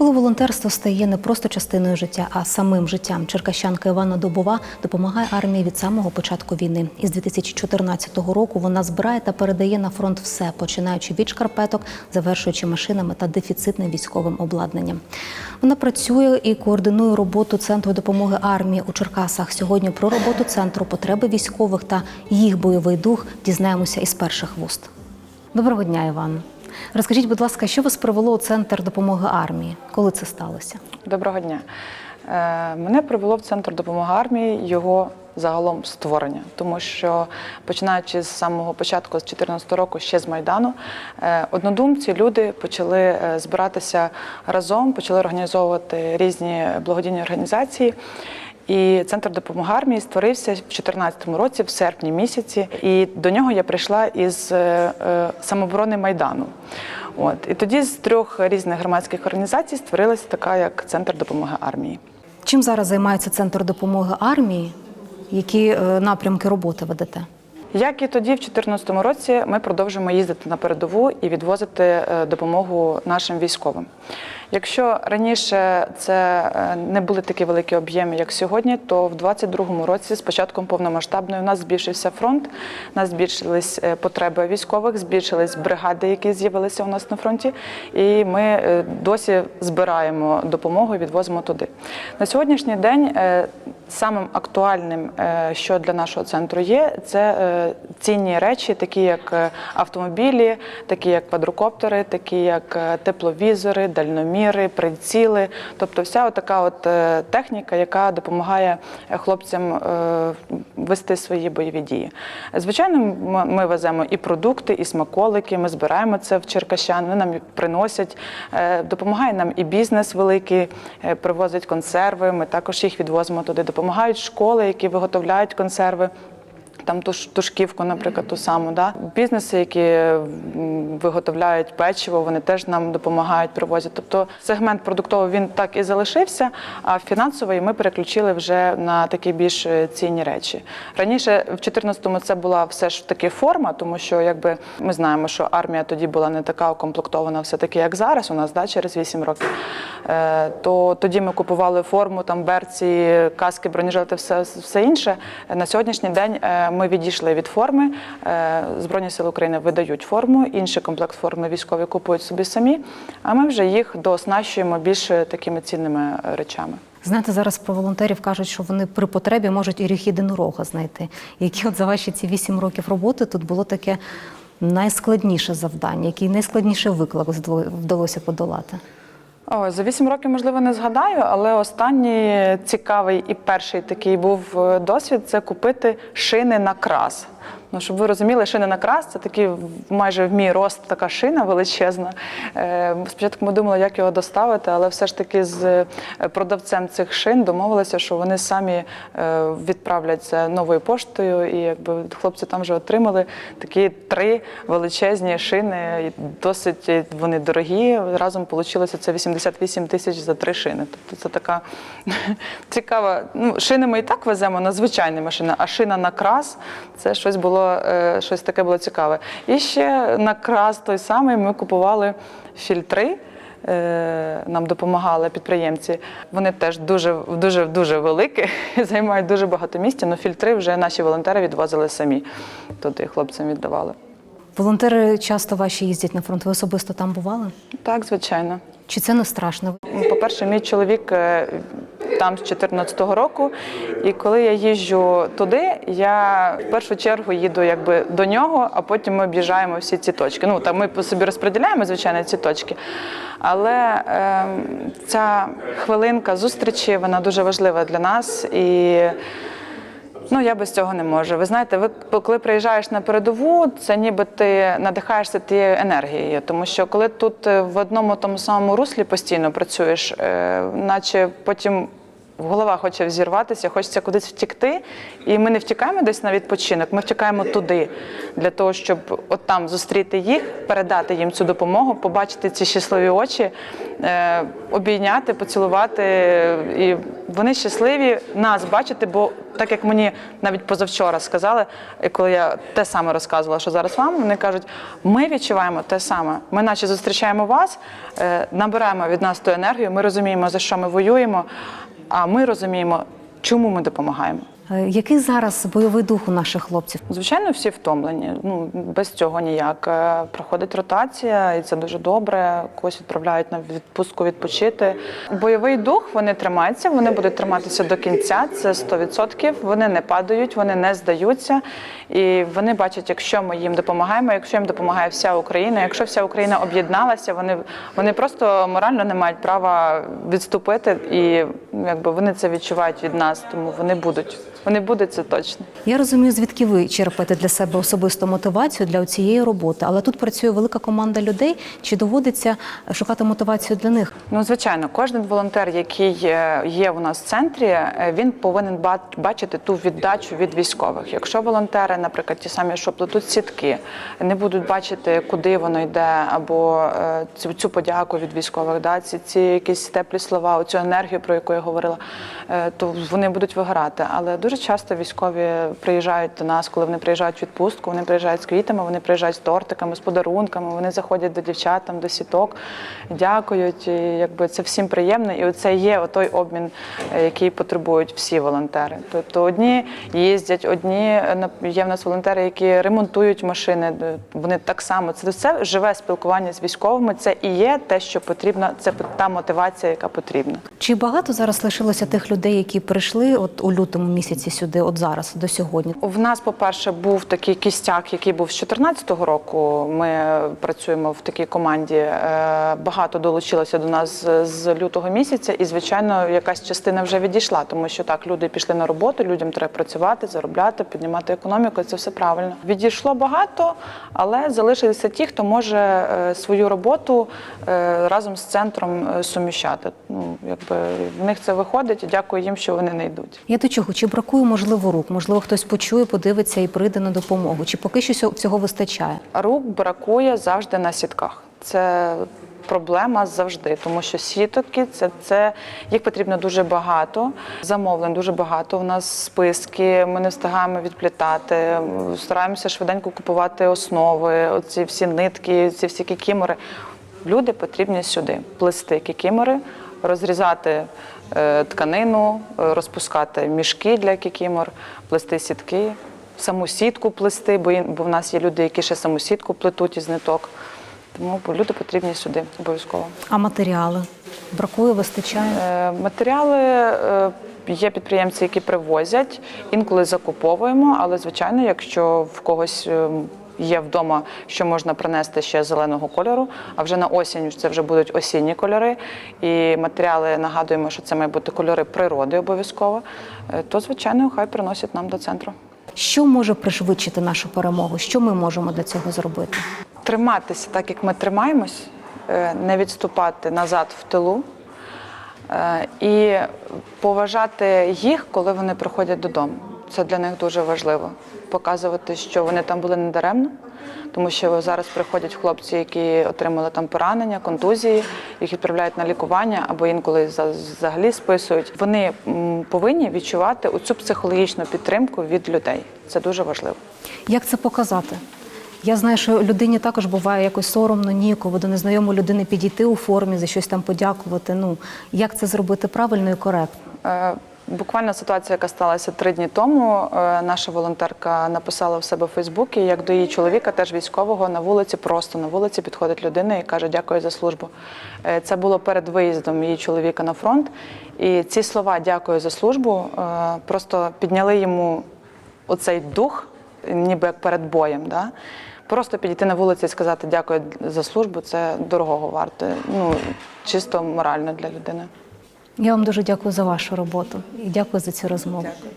Коли волонтерство стає не просто частиною життя, а самим життям, черкащанка Івана Добова допомагає армії від самого початку війни. Із 2014 року вона збирає та передає на фронт все, починаючи від шкарпеток, завершуючи машинами та дефіцитним військовим обладнанням. Вона працює і координує роботу центру допомоги армії у Черкасах. Сьогодні про роботу центру, потреби військових та їх бойовий дух дізнаємося із перших вуст. Доброго дня, Іван. Розкажіть, будь ласка, що вас привело у центр допомоги армії? Коли це сталося? Доброго дня. Е, Мене привело в центр допомоги армії його загалом створення, тому що починаючи з самого початку, з 2014 року, ще з майдану, е, однодумці, люди почали е, збиратися разом, почали організовувати різні благодійні організації. І центр допомоги армії створився в 2014 році, в серпні місяці, і до нього я прийшла із е, е, самооборони майдану. От і тоді з трьох різних громадських організацій створилася така як центр допомоги армії. Чим зараз займається центр допомоги армії? Які е, напрямки роботи ведете? Як і тоді, в 2014 році, ми продовжуємо їздити на передову і відвозити допомогу нашим військовим. Якщо раніше це е, не були такі великі об'єми, як сьогодні, то в 2022 році, з початком повномасштабної, у нас збільшився фронт, у нас збільшились е, потреби військових, збільшились бригади, які з'явилися у нас на фронті, і ми е, досі збираємо допомогу і відвозимо туди. На сьогоднішній день самим актуальним, що для нашого центру є, це цінні речі, такі як автомобілі, такі як квадрокоптери, такі як тепловізори, дальноміри, приціли. Тобто вся така от е, техніка, яка допомагає е, хлопцям е, вести свої бойові дії. Звичайно, ми веземо і продукти, і смаколики. Ми збираємо це в черкащан. Вони нам приносять. Допомагає нам і бізнес великий, привозить консерви. Ми також їх відвозимо туди. Допомагають школи, які виготовляють консерви. Там ту ж- тушківку, наприклад, ту саму. Да? Бізнеси, які виготовляють печиво, вони теж нам допомагають, привозять. Тобто сегмент продуктовий він так і залишився, а фінансовий ми переключили вже на такі більш е, цінні речі. Раніше, в 2014-му це була все ж таки форма, тому що якби ми знаємо, що армія тоді була не така укомплектована, все таки, як зараз у нас, да, через 8 років. Е, то тоді ми купували форму, там берці, каски, бронежилети, все, все інше. На сьогоднішній день е, ми відійшли від форми. Е, Збройні сили України видають форму, інший комплект форми військові купують собі самі, а ми вже їх дооснащуємо більш такими цінними речами. Знаєте, зараз про волонтерів кажуть, що вони при потребі можуть і ріг єдинорога знайти. Які от за ваші ці вісім років роботи тут було таке найскладніше завдання, який найскладніший виклик вдало- вдалося подолати? О, за вісім років, можливо, не згадаю, але останній цікавий і перший такий був е, досвід це купити шини на крас. Ну, щоб ви розуміли, шини на крас це такий майже в мій рост така шина величезна. Е, Спочатку ми думали, як його доставити, але все ж таки з е, продавцем цих шин домовилися, що вони самі е, відправлять це новою поштою. І якби хлопці там вже отримали такі три величезні шини, досить вони дорогі. Разом вийшло це 88 тисяч за три шини. Тобто це така цікава. Ну, шини ми і так веземо на звичайні машини, а шина на крас це щось було, е, щось таке було цікаве. І ще на крас той самий ми купували фільтри. е, Нам допомагали підприємці. Вони теж дуже дуже дуже великі, займають дуже багато місця. але фільтри вже наші волонтери відвозили самі. Туди хлопцям віддавали. Волонтери часто ваші їздять на фронт. Ви особисто там бували? Так, звичайно. Чи це не страшно? По-перше, мій чоловік е, там з 14-го року, і коли я їжджу туди, я в першу чергу їду якби до нього, а потім ми об'їжджаємо всі ці точки. Ну там ми по собі розподіляємо, звичайно, ці точки. Але е, ця хвилинка зустрічі вона дуже важлива для нас і. Ну, я без цього не можу. Ви знаєте, ви коли приїжджаєш на передову, це ніби ти надихаєшся тією енергією, тому що коли тут е, в одному тому самому руслі постійно працюєш, е, наче потім голова хоче взірватися, хочеться кудись втікти. І ми не втікаємо десь на відпочинок, ми втікаємо туди для того, щоб от там зустріти їх, передати їм цю допомогу, побачити ці щасливі очі, е, обійняти, поцілувати. І вони щасливі нас бачити, бо так як мені навіть позавчора сказали, коли я те саме розказувала, що зараз вам, вони кажуть, ми відчуваємо те саме. Ми наче зустрічаємо вас, е, набираємо від нас ту енергію, ми розуміємо, за що ми воюємо, а ми розуміємо, чому ми допомагаємо. Е, Який зараз бойовий дух у наших хлопців? Звичайно, всі втомлені. Ну без цього ніяк. Е, Проходить ротація, і це дуже добре. Когось відправляють на відпустку відпочити. Бойовий дух вони тримаються, вони будуть триматися до кінця. Це 100%. Вони не падають, вони не здаються. І вони бачать, якщо ми їм допомагаємо, якщо їм допомагає вся Україна, якщо вся Україна об'єдналася, вони, вони просто морально не мають права відступити, і ну, якби вони це відчувають від нас, тому вони будуть. Вони будуть це точно. Я розумію, звідки ви черпаєте для себе особисту мотивацію для цієї роботи, але тут працює велика команда людей. Чи доводиться шукати мотивацію для них? Ну, звичайно, кожен волонтер, який е, є у нас в центрі, е, він повинен бачити ту віддачу від військових. Якщо волонтери, наприклад, ті самі, що плетуть сітки, не будуть бачити, куди воно йде, або е, цю, цю подяку від військових, да, ці, ці якісь теплі слова, цю енергію, про яку я говорила, то вони будуть вигорати. Але дуже часто військові приїжджають до нас, коли вони приїжджають в відпустку, вони приїжджають з квітами, вони приїжджають з тортиками, з подарунками, вони заходять до дівчат, там, до сіток, дякують. І якби це всім приємно. І це є той обмін, е, який потребують всі волонтери. Тобто одні їздять, одні е, є в нас волонтери, які ремонтують машини. Вони так само це все живе спілкування з військовими. Це і є те, що потрібно. Це та мотивація, яка потрібна. Чи багато зараз лишилося тих людей, які прийшли от у лютому місяці сюди, от зараз до сьогодні? В нас, по-перше, був такий кістяк, який був з 2014 року. Ми працюємо в такій команді. Е, Багато долучилося до нас з- лютого місяця, і звичайно, якась частина вже відійшла, тому що так люди пішли на роботу, людям треба працювати, заробляти, піднімати економіку. Це все правильно. Відійшло багато, але залишилися ті, хто може е, свою роботу е, разом з центром суміщати. Ну якби в них це виходить. Дякую їм, що вони не йдуть. Я до чого? Чи бракує можливо рук? Можливо, хтось почує, подивиться і прийде на допомогу? Чи поки що цього вистачає? Рук бракує завжди на сітках. Це проблема завжди, тому що сітки це, це їх потрібно дуже багато. Замовлень дуже багато. У нас списки, ми не встигаємо відплітати. Стараємося швиденько купувати основи, оці всі нитки, ці всі кікімори. Люди потрібні сюди плести кікімори, розрізати е, тканину, е, розпускати мішки для кікімор, плести сітки саму сітку плести, бо, бо в нас є люди, які ще саму сітку плетуть із ниток. Тому люди потрібні сюди обов'язково. А матеріали бракує, вистачає? Е, Матеріали е, є підприємці, які привозять, інколи закуповуємо, але звичайно, якщо в когось. Є вдома, що можна принести ще зеленого кольору, а вже на осінь це вже будуть осінні кольори. І матеріали нагадуємо, що це мають бути кольори природи обов'язково. Е, То, звичайно, хай приносять нам до центру. Що може пришвидшити нашу перемогу? Що ми можемо для цього зробити? триматися так, як ми тримаємось, е, не відступати назад в тилу е, і поважати їх, коли вони приходять додому. Це для них дуже важливо. Показувати, що вони там були недаремно, тому що зараз приходять хлопці, які отримали там поранення, контузії, їх відправляють на лікування або інколи взагалі списують. Вони повинні відчувати оцю психологічну підтримку від людей. Це дуже важливо. Як це показати? Я знаю, що людині також буває якось соромно, ніяково до незнайомої людини підійти у формі, за щось там подякувати. Ну як це зробити правильно і коректно? Буквально ситуація, яка сталася три дні тому. е, Наша волонтерка написала в себе в Фейсбуці, як до її чоловіка, теж військового, на вулиці, просто на вулиці підходить людина і каже Дякую за службу. Е, Це було перед виїздом її чоловіка на фронт. І ці слова Дякую за службу е, просто підняли йому оцей дух, ніби як перед боєм. Да? Просто підійти на вулиці і сказати дякую за службу це дорогого варте. Ну чисто морально для людини. Я вам дуже дякую за вашу роботу і дякую за цю розмову. Дякую.